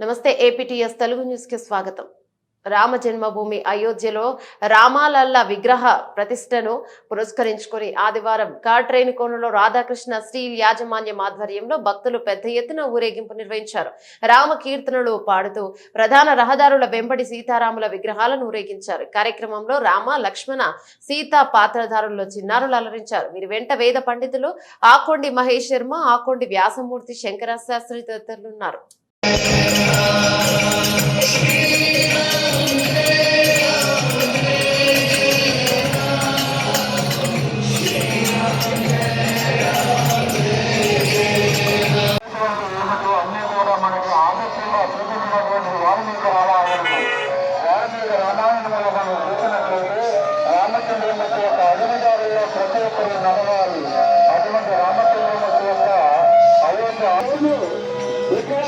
నమస్తే ఏపీటీఎస్ తెలుగు న్యూస్కి స్వాగతం. రామ జన్మభూమి అయోధ్యలో రామాలల్ల విగ్రహ ప్రతిష్టను పురస్కరించుకొని ఆదివారం కాట్రేని కోనలో రాధాకృష్ణ స్టీల్ యాజమాన్యం ఆధ్వర్యంలో భక్తులు పెద్ద ఎత్తున ఊరేగింపు నిర్వహించారు. రామ కీర్తనలు పాడుతూ ప్రధాన రహదారుల వెంబడి సీతారాముల విగ్రహాలను ఊరేగించారు. కార్యక్రమంలో రామ లక్ష్మణ సీత పాత్రధారుల్లో చిన్నారులు అలరించారు. వీరి వెంట వేద పండితులు ఆకొండి మహేష్ శర్మ ఆకొండి వ్యాసమూర్తి శంకర శాస్త్రి తదితరులున్నారు ఉన్నారు ఏమిటో అన్నీ కూడా మనకి ఆదర్శంగా చూపించినటువంటి వాల్మీకి రామాయణము వాల్మీకి రామాయణం వల్ల మనం చూసినట్లయితే రామచంద్రమూర్తి యొక్క అడుగుదారుల్లో ప్రతి ఒక్కరు నడవాలి అటువంటి రామచంద్రమూర్తి యొక్క అయోధ్య అవును ఇక్కడ